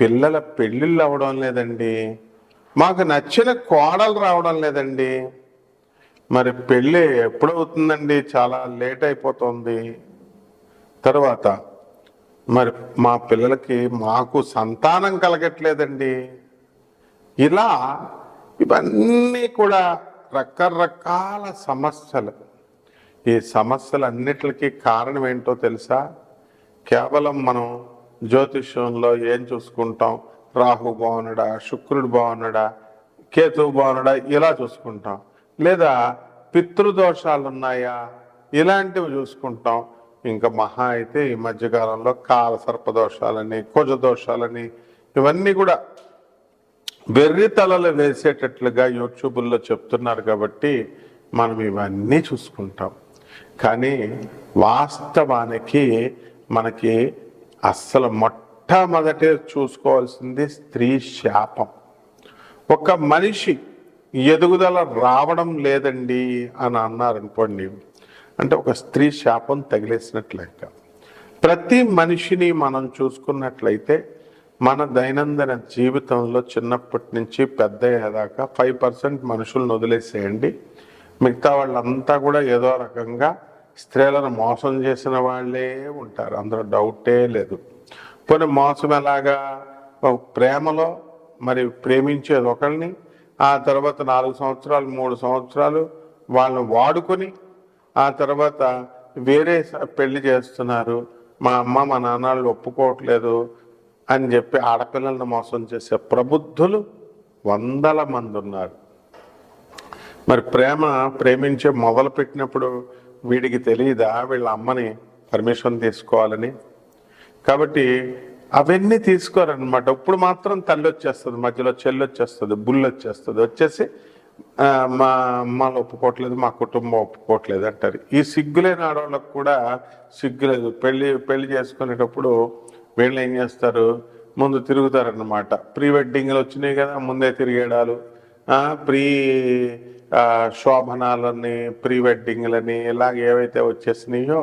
పిల్లల పెళ్ళిళ్ళు అవ్వడం లేదండి. మాకు నచ్చిన కోడలు రావడం లేదండి. మరి పెళ్ళి ఎప్పుడవుతుందండి? చాలా లేట్ అయిపోతుంది. తర్వాత మరి మా పిల్లలకి మాకు సంతానం కలగట్లేదండి. ఇలా ఇవన్నీ కూడా రకరకాల సమస్యలు. ఈ సమస్యలన్నిటికీ కారణం ఏంటో తెలుసా? కేవలం మనం జ్యోతిష్యంలో ఏం చూసుకుంటాం? రాహు బాగున్నాడా? శుక్రుడు బాగున్నాడా? కేతువు బాగున్నాడా? ఇలా చూసుకుంటాం. లేదా పితృదోషాలు ఉన్నాయా? ఇలాంటివి చూసుకుంటాం. ఇంకా మహా అయితే ఈ మధ్యకాలంలో కాల సర్పదోషాలని కుజ దోషాలని ఇవన్నీ కూడా వెర్రి తలలు వేసేటట్లుగా యూట్యూబుల్లో చెప్తున్నారు కాబట్టి మనం ఇవన్నీ చూసుకుంటాం. కానీ వాస్తవానికి మనకి అస్సలు మొట్టమొదటి చూసుకోవాల్సింది స్త్రీ శాపం. ఒక మనిషి ఎదుగుదల రావడం లేదండి అని అన్నారనుకోండి అంటే ఒక స్త్రీ శాపం తగిలేసినట్లు లెక్క ప్రతి మనిషిని మనం చూసుకున్నట్లయితే మన దైనందిన జీవితంలో చిన్నప్పటి నుంచి పెద్ద అయ్యేదాకా ఫైవ్ పర్సెంట్ మనుషులను వదిలేసేయండి. మిగతా వాళ్ళంతా కూడా ఏదో రకంగా స్త్రీలను మోసం చేసిన వాళ్ళే ఉంటారు. అందులో డౌటే లేదు. పోనీ మోసం ఎలాగా? ప్రేమలో మరి ప్రేమించేది ఒకరిని ఆ తర్వాత నాలుగు సంవత్సరాలు మూడు సంవత్సరాలు వాళ్ళని వాడుకొని ఆ తర్వాత వేరే పెళ్ళి చేస్తున్నారు. మా అమ్మ మా నాన్నలు ఒప్పుకోవట్లేదు అని చెప్పి ఆడపిల్లల్ని మోసం చేసే ప్రబుద్ధులు వందల మంది ఉన్నారు. మరి ప్రేమ ప్రేమించే మొదలు పెట్టినప్పుడు వీడికి తెలియదా? వీళ్ళ అమ్మని పర్మిషన్ తీసుకోవాలని. కాబట్టి అవన్నీ తీసుకోరనమాట ఇప్పుడు మాత్రం తల్లి వచ్చేస్తుంది మధ్యలో చెల్లి వచ్చేస్తుంది బుల్లు వచ్చేస్తుంది. వచ్చేసి మా అమ్మలు ఒప్పుకోవట్లేదు మా కుటుంబం ఒప్పుకోవట్లేదు అంటారు. ఈ సిగ్గులేని ఆడవాళ్ళకు కూడా సిగ్గు లేదు పెళ్ళి పెళ్ళి చేసుకునేటప్పుడు వీళ్ళు ఏం చేస్తారు? ముందు తిరుగుతారనమాట ప్రీ వెడ్డింగ్లు వచ్చినాయి కదా ముందే తిరిగేడాలు. ప్రీ శోభనాలని ప్రీ వెడ్డింగ్లని ఇలాగ ఏవైతే వచ్చేసినాయో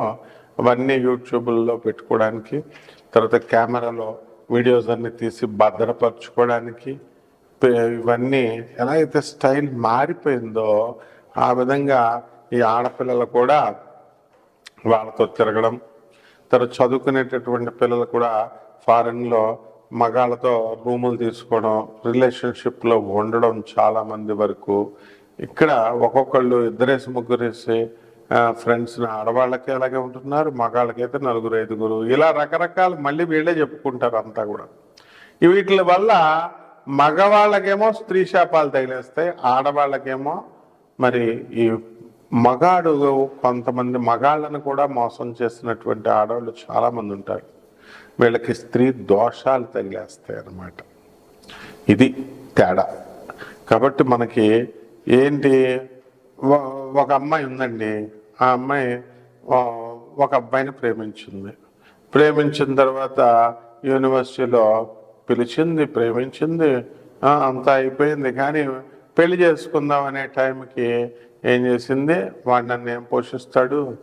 అవన్నీ యూట్యూబ్లో పెట్టుకోవడానికి తర్వాత కెమెరాలో వీడియోస్ అన్ని తీసి భద్రపరచుకోవడానికి ఇవన్నీ ఎలా అయితే స్టైల్ మారిపోయిందో ఆ విధంగా ఈ ఆడపిల్లలు కూడా వాళ్ళతో తిరగడం తర్వాత చదువుకునేటటువంటి పిల్లలు కూడా ఫారెన్లో మగాళ్ళతో రూములు తీసుకోవడం రిలేషన్షిప్లో ఉండడం చాలా మంది వరకు ఇక్కడ ఒక్కొక్కళ్ళు ఇద్దరేసి ముగ్గురేసి ఫ్రెండ్స్ ఆడవాళ్ళకి అలాగే ఉంటున్నారు మగాళ్ళకైతే నలుగురు ఐదుగురు ఇలా రకరకాలు మళ్ళీ వీళ్ళే చెప్పుకుంటారు అంతా కూడా. వీటి వల్ల మగవాళ్ళకేమో స్త్రీ శాపాలు తగిలేస్తాయి ఆడవాళ్ళకేమో మరి ఈ మగాడు కొంతమంది మగాళ్ళను కూడా మోసం చేసినటువంటి ఆడవాళ్ళు చాలామంది ఉంటారు. వీళ్ళకి స్త్రీ దోషాలు తగిలేస్తాయి అన్నమాట. ఇది తేడా. కాబట్టి మనకి ఏంటి? ఒక అమ్మాయి ఉందండి. ఆ అమ్మాయి ఒక అబ్బాయిని ప్రేమించింది. ప్రేమించిన తర్వాత యూనివర్సిటీలో పిలిచింది ప్రేమించింది. అంతా అయిపోయింది. కానీ పెళ్ళి చేసుకుందాం అనే టైంకి ఏం చేసింది? వాడు నన్ను ఏం పోషిస్తాడు?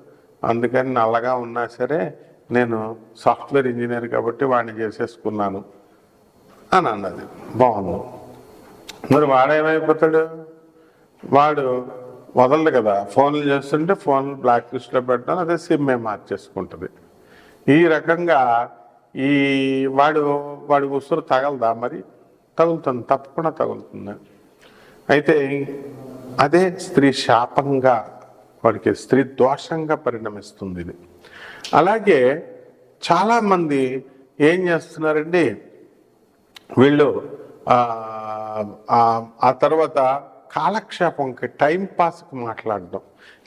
అందుకని నల్లగా ఉన్నా సరే నేను సాఫ్ట్వేర్ ఇంజనీర్ కాబట్టి వాడిని చేసేసుకున్నాను అని అన్నది. బాగుంది. మరి వాడేమైపోతాడు? వాడు వదలడు కదా. ఫోన్లు చేస్తుంటే ఫోన్లు బ్లాక్ లిస్ట్లో పెట్టడం అదే సిమ్మే మార్చేసుకుంటుంది. ఈ రకంగా ఈ వాడు వాడి ఉసురు తగలదా మరి? తగులుతుంది తప్పకుండా తగులుతుంది. అయితే అదే స్త్రీ శాపంగా వాడికి స్త్రీ దోషంగా పరిణమిస్తుంది ఇది. అలాగే చాలామంది ఏం చేస్తున్నారండి? వీళ్ళు ఆ, తర్వాత కాలక్షేపంకి టైం పాస్కి మాట్లాడడం.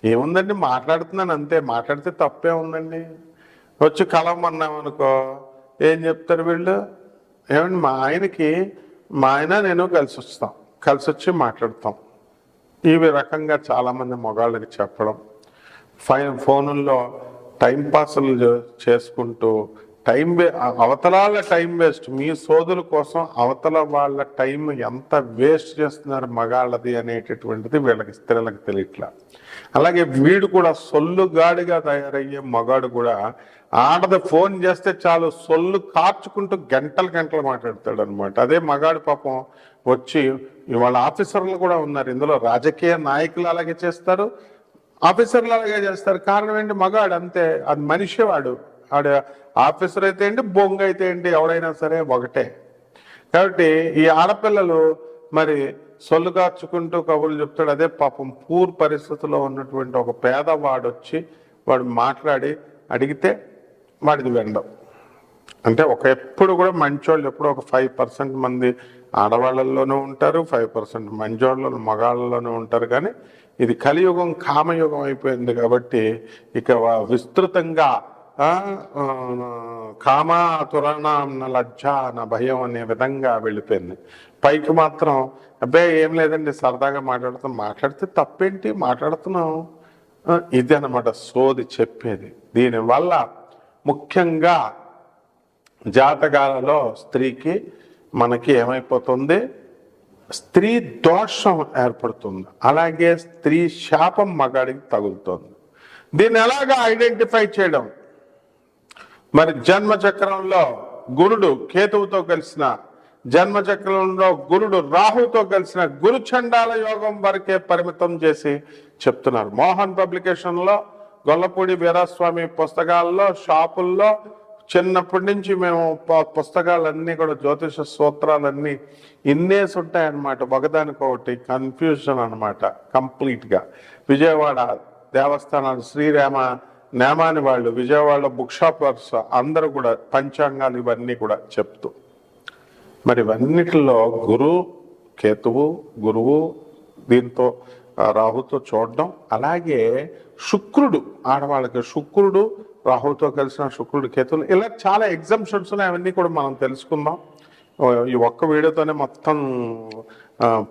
ఏముందండి? మాట్లాడుతున్నాను అంతే. మాట్లాడితే తప్పే ఉందండి. వచ్చి కలవమన్నాం అనుకో ఏం చెప్తారు వీళ్ళు? ఏమండి మా ఆయనకి మా ఆయన నేను కలిసి వస్తాం. కలిసి వచ్చి మాట్లాడతాం. ఈ రకంగా చాలామంది మగాళ్ళకి చెప్పడం. ఫై ఫోనుల్లో టైం పాస్లు చేసుకుంటూ టైం వే అవతలాల టైం వేస్ట్. మీ సోదుల కోసం అవతల వాళ్ళ టైం ఎంత వేస్ట్ చేస్తున్నారు మగాళ్ళది అనేటటువంటిది వీళ్ళకి స్త్రీలకు తెలియట్లా. అలాగే వీడు కూడా సొల్లుగాడిగా తయారయ్యే మగాడు కూడా ఆడది ఫోన్ చేస్తే చాలు సొల్లు కార్చుకుంటూ గంటలు గంటలు మాట్లాడతాడు అనమాట అదే మగాడు పాపం వచ్చి ఇవాళ ఆఫీసర్లు కూడా ఉన్నారు. ఇందులో రాజకీయ నాయకులు అలాగే చేస్తారు. ఆఫీసర్లు అలాగే చేస్తారు. కారణం ఏంటి? మగాడు అంతే. అది మనిషి వాడు ఆడ ఆఫీసర్ అయితే ఏంటి? బొంగ అయితే ఏంటి? ఎవడైనా సరే ఒకటే. కాబట్టి ఈ ఆడపిల్లలు మరి సొల్లు కార్చుకుంటూ కబుర్లు చెప్తాడు. అదే పాపం పూర్ పరిస్థితిలో ఉన్నటువంటి ఒక పేదవాడు వచ్చి వాడు మాట్లాడి అడిగితే వాడిది వెండం. అంటే ఒక ఎప్పుడు కూడా మంచోళ్ళు ఎప్పుడు ఒక ఫైవ్ పర్సెంట్ మంది ఆడవాళ్ళల్లోనూ ఉంటారు ఫైవ్ పర్సెంట్ మంచోళ్ళు మగాళ్ళలోనూ ఉంటారు. కానీ ఇది కలియుగం కామయుగం అయిపోయింది కాబట్టి ఇక విస్తృతంగా కామా ఆ, నా లజ్జ నా భయం అనే విధంగా వెళ్ళిపోయింది. పైకి మాత్రం అబ్బాయి ఏం లేదండి సరదాగా మాట్లాడుతాం మాట్లాడితే తప్పేంటి? మాట్లాడుతున్నాం. ఇది అన్నమాట సోది చెప్పేది. దీనివల్ల ముఖ్యంగా జాతకాలలో స్త్రీకి మనకి ఏమైపోతుంది? స్త్రీ దోషం ఏర్పడుతుంది. అలాగే స్త్రీ శాపం మగాడికి తగులుతుంది. దీన్ని ఎలాగా ఐడెంటిఫై చేయడం? మరి జన్మ చక్రంలో గురుడు కేతువుతో కలిసిన జన్మచక్రంలో గురుడు రాహుతో కలిసిన గురు చండాల యోగం వరకే పరిమితం చేసి చెప్తున్నారు. మోహన్ పబ్లికేషన్లో గొల్లపూడి వీరాస్వామి పుస్తకాల్లో షాపుల్లో చిన్నప్పటి నుంచి మేము ప- పుస్తకాలన్నీ కూడా జ్యోతిష సూత్రాలన్నీ ఇన్నేసి ఉంటాయన్నమాట. ఒకదానికొకటి కన్ఫ్యూజన్ అనమాట కంప్లీట్గా. విజయవాడ దేవస్థానాలు శ్రీరామ నేమాని వాళ్ళు విజయవాడ బుక్ షాపర్స్ అందరూ కూడా పంచాంగాలు ఇవన్నీ కూడా చెప్తూ. మరి ఇవన్నిటిలో గురు కేతువు గురువు దీంతో రాహుతో చూడడం. అలాగే శుక్రుడు ఆడవాళ్ళకి శుక్రుడు రాహుతో కలిసిన శుక్రుడు కేతులు ఇలా చాలా ఎగ్జామ్షన్స్ ఉన్నాయి అవన్నీ కూడా మనం తెలుసుకుందాం. ఈ ఒక్క వీడియోతోనే మొత్తం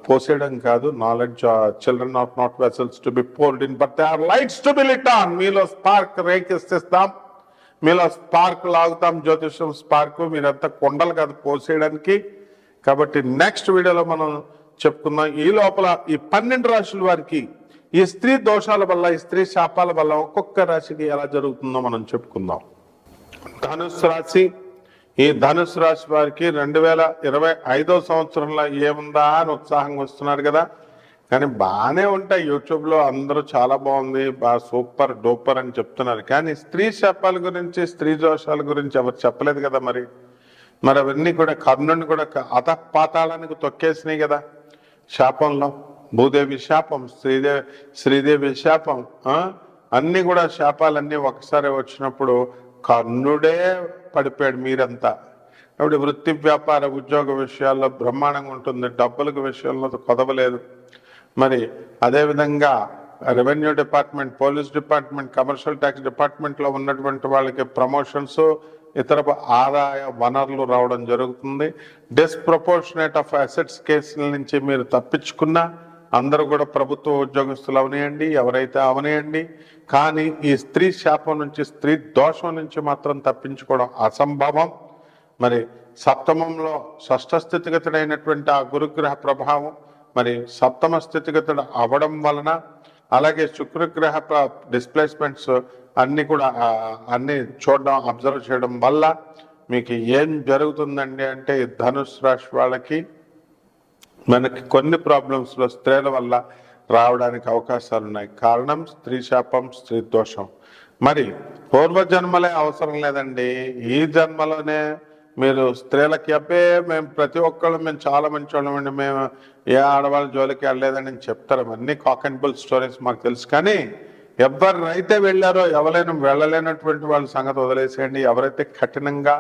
పోసేయడం కాదు. Knowledge children of not vessels to be poured in but they are lights to be lit on మీలో స్పార్క్ రేకెత్తిస్తాం. మీలో స్పార్క్ లాగుతాం. జ్యోతిషం స్పార్క్ మీరంతా కొండలు కాదు పోసేయడానికి. కాబట్టి నెక్స్ట్ వీడియోలో మనం చెప్పుకుందాం. ఈ లోపల ఈ పన్నెండు రాశుల వారికి ఈ స్త్రీ దోషాల వల్ల ఈ స్త్రీ శాపాల వల్ల ఒక్కొక్క రాశికి ఎలా జరుగుతుందో మనం చెప్పుకుందాం. ధనుసు రాశి ఈ ధనుసు రాశి వారికి రెండు వేల ఇరవై ఐదో సంవత్సరంలో ఏముందా అని ఉత్సాహంగా వస్తున్నారు కదా. కానీ బాగానే ఉంటాయి. యూట్యూబ్లో అందరూ చాలా బాగుంది బాగా సూపర్ డూపర్ అని చెప్తున్నారు. కానీ స్త్రీ శాపాల గురించి స్త్రీ దోషాల గురించి ఎవరు చెప్పలేదు కదా మరి. మరి అవన్నీ కూడా కర్ణుని కూడా అత పాతాళానికి తొక్కేసినాయి కదా శాపంలో. భూదేవి శాపం శ్రీదేవి శ్రీదేవి శాపం అన్నీ కూడా శాపాలన్నీ ఒకసారి వచ్చినప్పుడు కర్ణుడే పడిపోయాడు మీరంతా. కాబట్టి వృత్తి వ్యాపార ఉద్యోగ విషయాల్లో బ్రహ్మాండంగా ఉంటుంది డబ్బులకు విషయంలో కొదవలేదు. మరి అదేవిధంగా revenue department police department commercial tax డిపార్ట్మెంట్లో ఉన్నటువంటి వాళ్ళకి ప్రమోషన్స్ ఇతర ఆదాయ వనరులు రావడం జరుగుతుంది. డిస్ప్రపోర్షనేట్ ఆఫ్ అసెట్స్ కేసుల నుంచి మీరు తప్పించుకున్నా అందరూ కూడా ప్రభుత్వ ఉద్యోగస్తులు అవనేయండి ఎవరైతే అవనేయండి. కానీ ఈ స్త్రీ శాపం నుంచి స్త్రీ దోషం నుంచి మాత్రం తప్పించుకోవడం అసంభవం. మరి సప్తమంలో షష్ఠ స్థితిగతుడైనటువంటి ఆ గురుగ్రహ ప్రభావం మరి సప్తమ స్థితిగతుడు అవడం వలన అలాగే శుక్రగ్రహ డిస్ప్లేస్మెంట్స్ అన్ని కూడా అన్ని చూడడం అబ్జర్వ్ చేయడం వల్ల మీకు ఏం జరుగుతుందండి అంటే ధనుసు రాశి వాళ్ళకి మనకి కొన్ని ప్రాబ్లమ్స్లో స్త్రీల వల్ల రావడానికి అవకాశాలు ఉన్నాయి కారణం స్త్రీ శాపం స్త్రీ దోషం. మరి పూర్వజన్మలే అవసరం లేదండి. ఈ జన్మలోనే మీరు స్త్రీలకి అబ్బే మేము ప్రతి ఒక్కళ్ళు మేము చాలా మంచి వాళ్ళమండి మేము ఏ ఆడవాళ్ళ జోలికి వెళ్ళలేదని చెప్తారు. అన్ని కాక్ అండ్ బుల్ స్టోరీస్ మాకు తెలుసు. కానీ ఎవరైతే వెళ్ళారో ఎవరైనా వెళ్ళలేనటువంటి వాళ్ళ సంగతి వదిలేసేయండి. ఎవరైతే కఠినంగా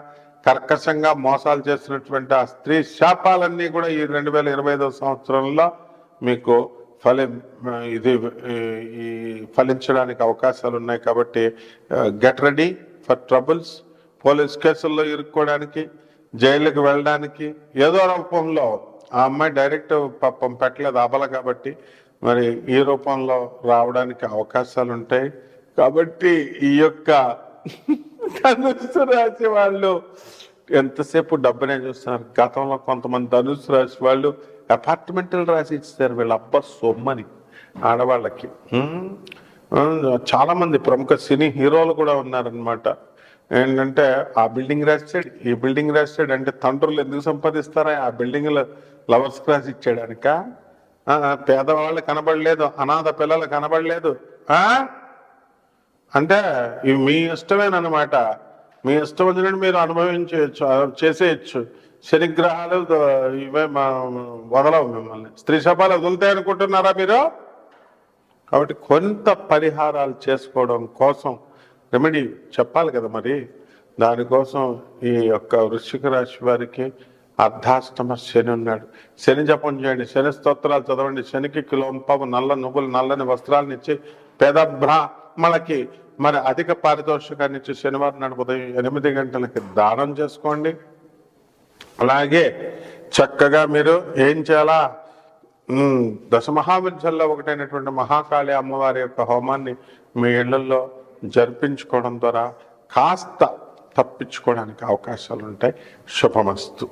కర్కశంగా మోసాలు చేసినటువంటి ఆ స్త్రీ శాపాలన్నీ కూడా ఈ రెండు వేల ఇరవై ఐదో సంవత్సరంలో మీకు ఫలి ఇది ఈ- ఫలించడానికి అవకాశాలు ఉన్నాయి కాబట్టి get ready for troubles. Police కేసుల్లో ఇరుక్కోవడానికి జైలుకి వెళ్ళడానికి ఏదో రూపంలో ఆ అమ్మాయి డైరెక్ట్ పాపం పెట్టలేదు అబల కాబట్టి మరి ఈ రూపంలో రావడానికి అవకాశాలు ఉంటాయి. కాబట్టి ఈ యొక్క ధనుసు రాశి వాళ్ళు ఎంతసేపు డబ్బునే చూస్తున్నారు గతంలో కొంతమంది ధనుసు రాశి వాళ్ళు అపార్ట్మెంట్లు రాసి ఇచ్చారు వీళ్ళ అబ్బ సొమ్మని ఆడవాళ్ళకి. చాలామంది ప్రముఖ సినీ హీరోలు కూడా ఉన్నారనమాట ఏంటంటే ఆ బిల్డింగ్ రాసాడు ఈ బిల్డింగ్ రాసాడు అంటే తండ్రులు ఎందుకు సంపాదిస్తారా? ఆ బిల్డింగ్ లవర్స్ క్లాస్ ఇచ్చాడనక పేదవాళ్ళు కనబడలేదు అనాథ పిల్లలు కనబడలేదు. ఆ? అంటే ఇవి మీ ఇష్టమేనమాట మీ ఇష్టం వచ్చినట్టు మీరు అనుభవించవచ్చు చేసేయచ్చు. శనిగ్రహాలు ఇవే మా- వదలవు మిమ్మల్ని. స్త్రీ సభలు వదులుతాయి అనుకుంటున్నారా మీరు? కాబట్టి కొంత పరిహారాలు చేసుకోవడం కోసం రెమెడీ చెప్పాలి కదా మరి. దానికోసం ఈ యొక్క వృశ్చిక రాశి వారికి అర్ధాష్టమ శని ఉన్నాడు. శని జపం చేయండి శని స్తోత్రాలు చదవండి. శనికి కిలోంపము నల్ల నువ్వులు నల్లని వస్త్రాలను ఇచ్చి పేద మనకి మరి అధిక పారితోషికాన్ని ఇచ్చి శనివారం నాడు ఉదయం ఎనిమిది గంటలకి దానం చేసుకోండి. అలాగే చక్కగా మీరు ఏం చేయాలా? దశమహావిద్యల్లో ఒకటైనటువంటి మహాకాళి అమ్మవారి యొక్క హోమాన్ని మీ ఇళ్ళలో జరిపించుకోవడం ద్వారా కాస్త తప్పించుకోవడానికి అవకాశాలు ఉంటాయి శుభమస్తు.